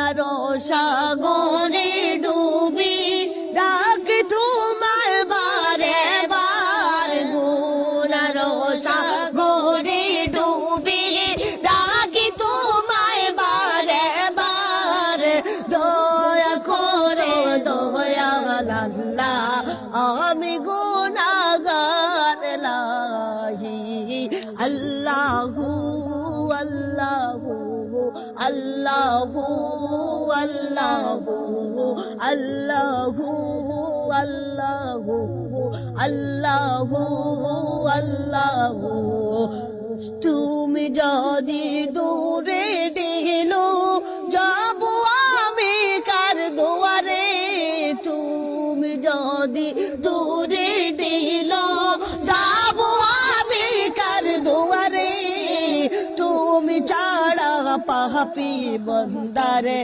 গুনার সাগরে ডুবি, ডাক তোমার বারে বার। গুনার সাগরে ডুবি, ডাকি তোমায় বারে বার। দয়া করে, দয়া আল্লাহ আমি গুনাগার লাহি আল্লাহু আল্লাহু আল্লাহু আল্লাহু আল্লাহু আল্লাহু আল্লাহু। তুমি যদি দূরে ডেলো যাব আমি কার দুয়ারে? তুমি যদি দূরে পাহাপি বন্দারে